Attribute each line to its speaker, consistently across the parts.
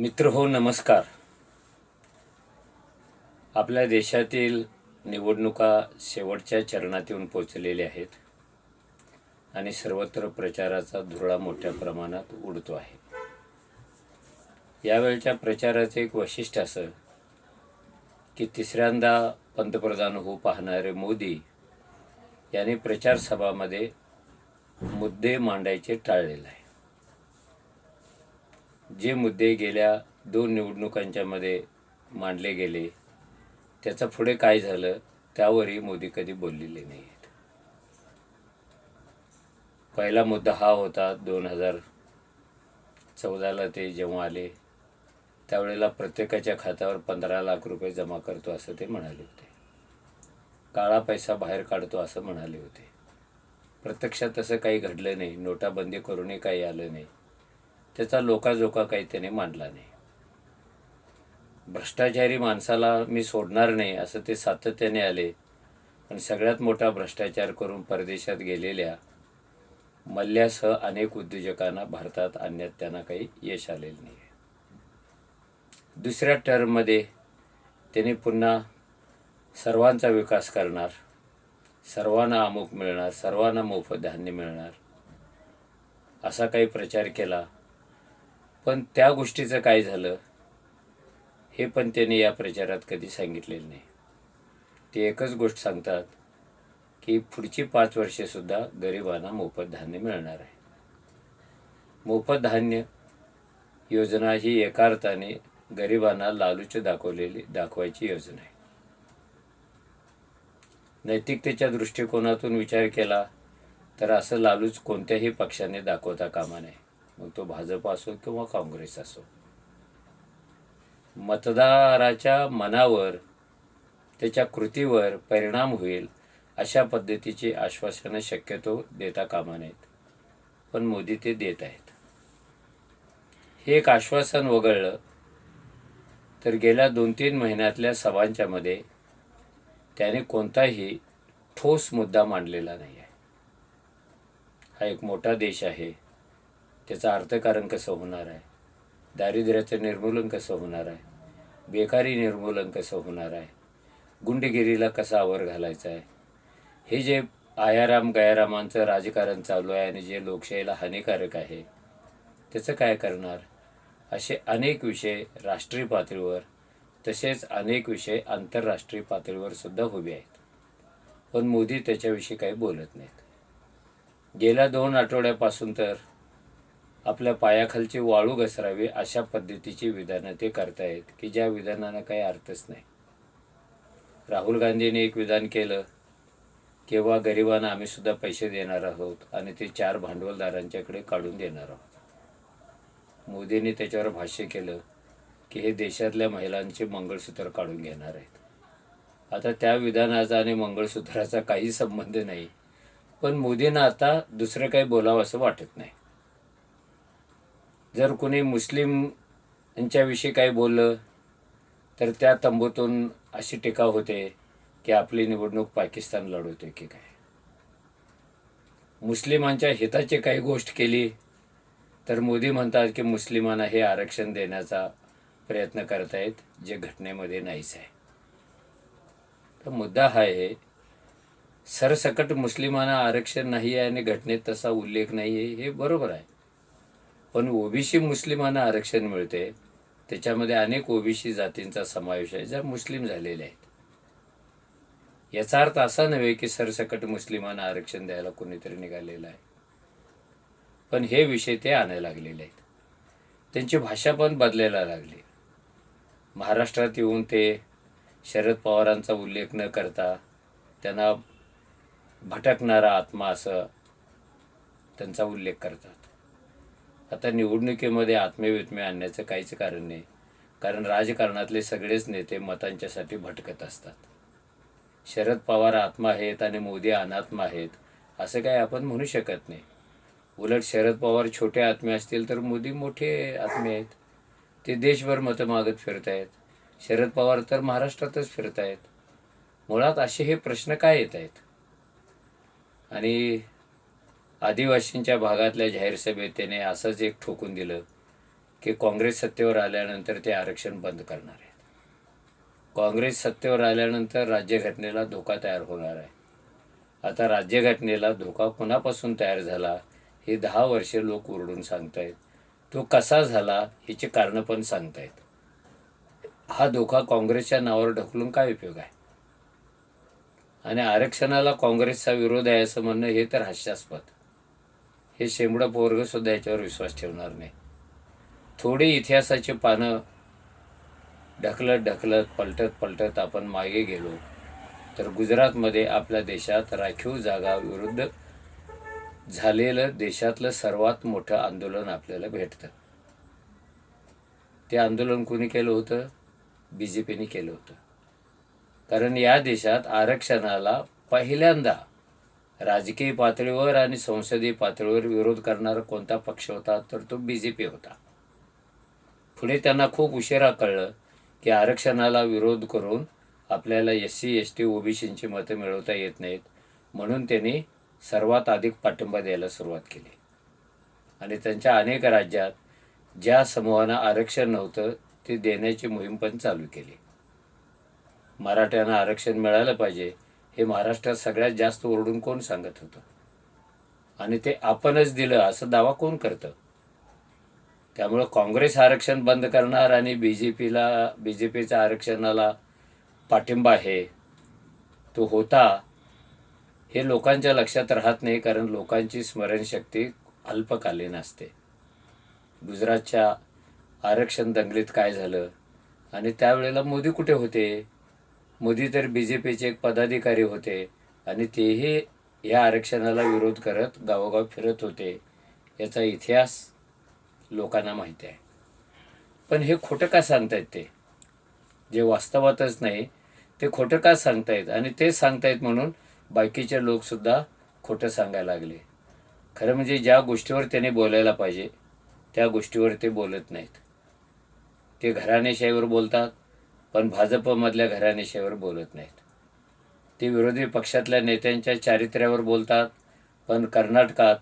Speaker 1: मित्र हो नमस्कार. आपल्या देशातील निवडणुका शेवटच्या चरणात येऊन पोचलेल्या आहेत आणि सर्वत्र प्रचाराचा धुरळा मोठ्या प्रमाणात उडतो आहे. यावेळच्या प्रचाराचं एक वैशिष्ट्य असं की तिसऱ्यांदा पंतप्रधान होऊ पाहणारे मोदी यांनी प्रचार सभामध्ये मुद्दे मांडायचे टाळलेले आहे जे मुद्दे गेल्या दोन निवडणुकांच्यामध्ये मांडले गेले त्याचं पुढे काय झालं त्यावरही मोदी कधी बोललेले नाही आहेत पहिला मुद्दा हा होता दोन हजार चौदाला ते जेव्हा आले त्यावेळेला प्रत्येकाच्या खात्यावर पंधरा लाख रुपये जमा करतो असं ते म्हणाले होते. काळा पैसा बाहेर काढतो असं म्हणाले होते. प्रत्यक्षात तसं काही घडलं नाही नोटाबंदी करूनही काही आलं नाही. त्याचा लोकाजोका काही त्याने मांडला नाही. भ्रष्टाचारी माणसाला मी सोडणार नाही असं ते सातत्याने आले. पण सगळ्यात मोठा भ्रष्टाचार करून परदेशात गेलेल्या मल्ल्यासह अनेक उद्योजकांना भारतात आणण्यात त्यांना काही यश आलेलं नाही दुसऱ्या टर्ममध्ये त्यांनी पुन्हा सर्वांचा विकास करणार सर्वांना अमुक मिळणार सर्वांना मोफत धान्य मिळणार असा काही प्रचार केला. पण त्या गोष्टीचं काय झालं हे पण त्यांनी या प्रचारात कधी सांगितलेलं नाही. ते एकच गोष्ट सांगतात की पुढची पाच वर्षेसुद्धा गरिबांना मोफत धान्य मिळणार आहे. मोफत धान्य योजना ही एका अर्थाने गरिबांना लालूच दाखवलेली दाखवायची योजना आहे. नैतिकतेच्या दृष्टिकोनातून विचार केला तर असं लालूच कोणत्याही पक्षाने दाखवता कामा नये. मग तो भाजप असो किंवा काँग्रेस असो मतदाराच्या मनावर त्याच्या कृतीवर परिणाम होईल अशा पद्धतीची आश्वासनं शक्यतो देता कामा नयेत. पण मोदी ते देत आहेत. हे एक आश्वासन वगळलं तर गेल्या दोन तीन महिन्यातल्या सभांच्यामध्ये त्याने कोणताही ठोस मुद्दा मांडलेला नाही आहे हा एक मोठा देश आहे. त्याचं अर्थकारण कसं होणार आहे? दारिद्र्याचं निर्मूलन कसं होणार आहे? बेकारी निर्मूलन कसं होणार आहे? गुंडगिरीला कसा आवर घालायचा आहे? हे जे आयाराम गयारामांचं राजकारण चालू आहे आणि जे लोकशाहीला हानिकारक आहे त्याचं काय करणार? असे अनेक विषय राष्ट्रीय पातळीवर तसेच अनेक विषय आंतरराष्ट्रीय पातळीवर सुद्धा उभे आहेत. पण मोदी त्याच्याविषयी काही बोलत नाहीत. गेल्या दोन आठवड्यापासून तर आपल्या पायाखालची वाळू घसरावी अशा पद्धतीची विधानं ते करतायत की ज्या विधानांना काही अर्थच नाही. राहुल गांधींनी एक विधान केलं किंवा गरिबांना आम्ही सुद्धा पैसे देणार आहोत आणि ते चार भांडवलदारांच्याकडे काढून देणार आहोत. मोदींनी त्याच्यावर भाष्य केलं की हे देशातल्या महिलांचे मंगळसूत्र काढून घेणार आहेत. आता त्या विधानाचा आणि मंगळसूत्राचा काही संबंध नाही पण मोदींना आता दुसरं काही बोलावं असं वाटत नाही. जर कोणी मुस्लिम यांच्याविषयी काही बोललं तर त्या तंबूतून अशी टीका होते की आपली निवडणूक पाकिस्तान लढवते की काय? मुस्लिमांच्या हिताची काही गोष्ट केली तर मोदी म्हणतात की मुस्लिमांना हे आरक्षण देण्याचा प्रयत्न करत आहेत जे घटनेमध्ये नाहीच आहे. तर मुद्दा हा आहे सरसकट मुस्लिमांना आरक्षण नाही आहे आणि घटनेत तसा उल्लेख नाही आहे हे बरोबर आहे. पण ओबीसी मुस्लिमांना आरक्षण मिळते. त्याच्यामध्ये अनेक ओबीसी जातींचा समावेश आहे ज्या मुस्लिम झालेल्या आहेत. याचा अर्थ असा नव्हे की सरसकट मुस्लिमांना आरक्षण द्यायला कोणीतरी निघालेलं आहे. पण हे विषय ते आणायला लागलेले आहेत. त्यांची भाषा पण बदलायला लागली. महाराष्ट्रात येऊन ते शरद पवारांचा उल्लेख न करता त्यांना भटकणारा आत्मा असं त्यांचा उल्लेख करतात. आता निवडणुकीमध्ये आत्मेवित्मे आणण्याचं काहीच कारण नाही. कारण राजकारणातले सगळेच नेते मतांच्यासाठी भटकत असतात. शरद पवार आत्मा आहेत आणि मोदी अनात्मा आहेत असं काही आपण म्हणू शकत नाही. उलट शरद पवार छोटे आत्मे असतील तर मोदी मोठे आत्मे आहेत. ते देशभर मतं मागत फिरत आहेत शरद पवार तर महाराष्ट्रातच फिरत आहेत मुळात असे हे प्रश्न काय येत आहेत? आणि आदिवासींच्या भागातल्या जाहीर सभेत त्याने असंच एक ठोकून दिलं की काँग्रेस सत्तेवर आल्यानंतर ते आरक्षण बंद करणार आहे काँग्रेस सत्तेवर आल्यानंतर राज्यघटनेला धोका तयार होणार आहे. आता राज्यघटनेला धोका कुणापासून तयार झाला हे दहा वर्षे लोक ओरडून सांगतायत. तो कसा झाला ह्याची कारणं पण सांगतायत. हा धोका काँग्रेसच्या नावावर ढकलून काय उपयोग आहे? आणि आरक्षणाला काँग्रेसचा विरोध आहे असं म्हणणं हे तर हास्यास्पद. हे शेंबडं पोरगंसुद्धा याच्यावर विश्वास ठेवणार नाही. थोडी इतिहासाची पानं ढकलत ढकलत पलटत पलटत आपण मागे गेलो तर गुजरातमध्ये आपल्या देशात राखीव जागा विरुद्ध झालेलं देशातलं सर्वात मोठं आंदोलन आपल्याला भेटतं. ते आंदोलन कोणी केलं होतं? बी जे पीने केलं होतं. कारण या देशात आरक्षणाला पहिल्यांदा राजकीय पातळीवर आणि संसदीय पातळीवर विरोध करणारा कोणता पक्ष होता तर तो बी जे पी होता. पुढे त्यांना खूप उशिरा कळलं की आरक्षणाला विरोध करून आपल्याला एस सी एस टी ओबीसींची मतं मिळवता येत नाहीत म्हणून त्यांनी सर्वात अधिक पाठिंबा द्यायला सुरुवात केली. आणि त्यांच्या अनेक राज्यात ज्या समूहांना आरक्षण नव्हतं ते देण्याची मोहीम पण चालू केली. मराठ्यांना आरक्षण मिळालं पाहिजे हे महाराष्ट्रात सगळ्यात जास्त ओरडून कोण सांगत होतं? आणि ते आपणच दिलं असं दावा कोण करतं? त्यामुळं काँग्रेस आरक्षण बंद करणार आणि बी जे पीला बी जे पीच्या आरक्षणाला पाठिंबा आहे तो होता हे लोकांच्या लक्षात राहत नाही कारण लोकांची स्मरणशक्ती अल्पकालीन असते. गुजरातच्या आरक्षण दंगलीत काय झालं? आणि त्यावेळेला मोदी कुठे होते? मोदी तर बी जे पीचे एक पदाधिकारी होते आणि तेही या आरक्षणाला विरोध करत गावोगाव फिरत होते. याचा इतिहास लोकांना माहिती आहे. पण हे खोटं का सांगतायत ते? जे वास्तवातच नाही ते खोटं का सांगतायत? आणि ते सांगतायत म्हणून बाकीचे लोकसुद्धा खोटं सांगायला लागले. खरं म्हणजे ज्या गोष्टीवर त्याने बोलायला पाहिजे त्या गोष्टीवर ते बोलत नाहीत. ते घराणेशाहीवर बोलतात पण भाजपमधल्या घराणेशाहीवर बोलत नाहीत. ते विरोधी पक्षातल्या नेत्यांच्या चारित्र्यावर बोलतात पण कर्नाटकात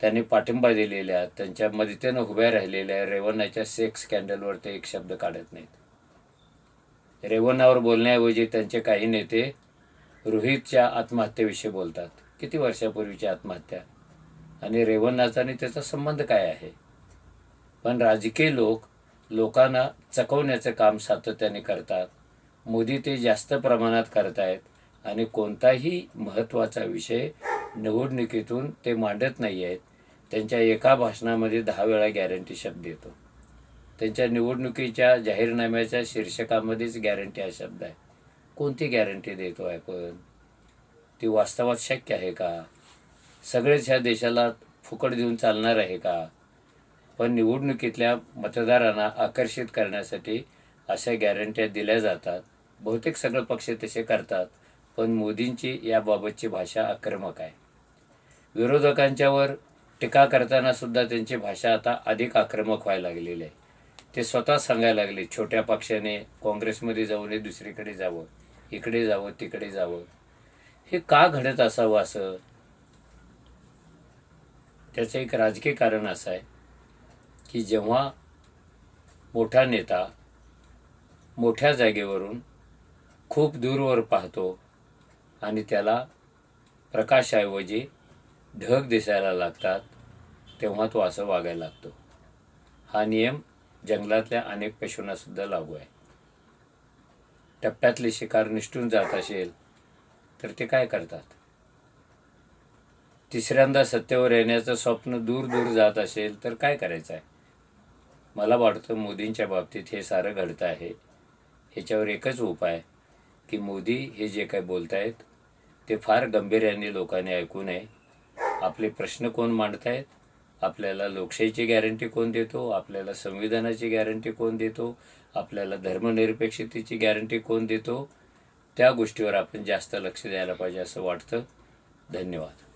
Speaker 1: त्यांनी पाठिंबा दिलेल्या त्यांच्या मदतीनं उभ्या राहिलेल्या रेवन्नाच्या सेक्स स्कॅन्डलवर ते एक शब्द काढत नाहीत. रेवन्नावर बोलण्याऐवजी त्यांचे काही नेते रोहितच्या आत्महत्येविषयी बोलतात. किती वर्षापूर्वीची आत्महत्या? आणि रेवन्नाचा आणि त्याचा संबंध काय आहे? पण राजकीय लोक लोकांना चकवण्याचं काम सातत्याने करतात. मोदी ते जास्त प्रमाणात करतायत आणि कोणताही महत्त्वाचा विषय निवडणुकीतून ते मांडत नाही आहेत त्यांच्या एका भाषणामध्ये दहा वेळा गॅरंटी शब्द येतो. त्यांच्या निवडणुकीच्या जाहीरनाम्याच्या शीर्षकामध्येच गॅरंटी हा शब्द आहे. कोणती गॅरंटी देतो आहे पण ती वास्तवात शक्य आहे का? सगळेच ह्या देशाला फुकट देऊन चालणार आहे का? पण निवडणुकीतल्या मतदारांना आकर्षित करण्यासाठी अशा गॅरंट्या दिल्या जातात. बहुतेक सगळे पक्ष तसे करतात पण मोदींची याबाबतची भाषा आक्रमक आहे. विरोधकांच्यावर टीका करताना सुद्धा त्यांची भाषा आता अधिक आक्रमक व्हायला लागलेली आहे. ते स्वतः सांगायला लागले छोट्या पक्षाने काँग्रेसमध्ये जाऊ नये दुसरीकडे जावं इकडे जावं तिकडे जावं. हे का घडत असावं असं? त्याचं एक राजकीय कारण असं आहे. की जेव्हा मोठा नेता मोठ्या जागेवरून खूप दूरवर पाहतो आणि त्याला प्रकाशाऐवजी ढग दिसायला लागतात तेव्हा तो असं वागायला लागतो. हा नियम जंगलातल्या अनेक पशूंनासुद्धा लागू आहे. टप्प्यातली शिकार निष्ठून जात असेल तर ते काय करतात? तिसऱ्यांदा सत्तेवर येण्याचं स्वप्न दूर दूर जात असेल तर काय करायचं आहे मला वाटतं मोदींच्या बाबतीत हे सारं घडतं आहे. ह्याच्यावर एकच उपाय की मोदी हे जे काही आहेत ते फार गंभीर्याने लोकांनी ऐकू नये. आपले प्रश्न कोण मांडतायत? आपल्याला लोकशाहीची गॅरंटी कोण देतो? आपल्याला संविधानाची गॅरंटी कोण देतो? आपल्याला धर्मनिरपेक्षतेची गॅरंटी कोण देतो? त्या गोष्टीवर आपण जास्त लक्ष द्यायला पाहिजे असं वाटतं. धन्यवाद.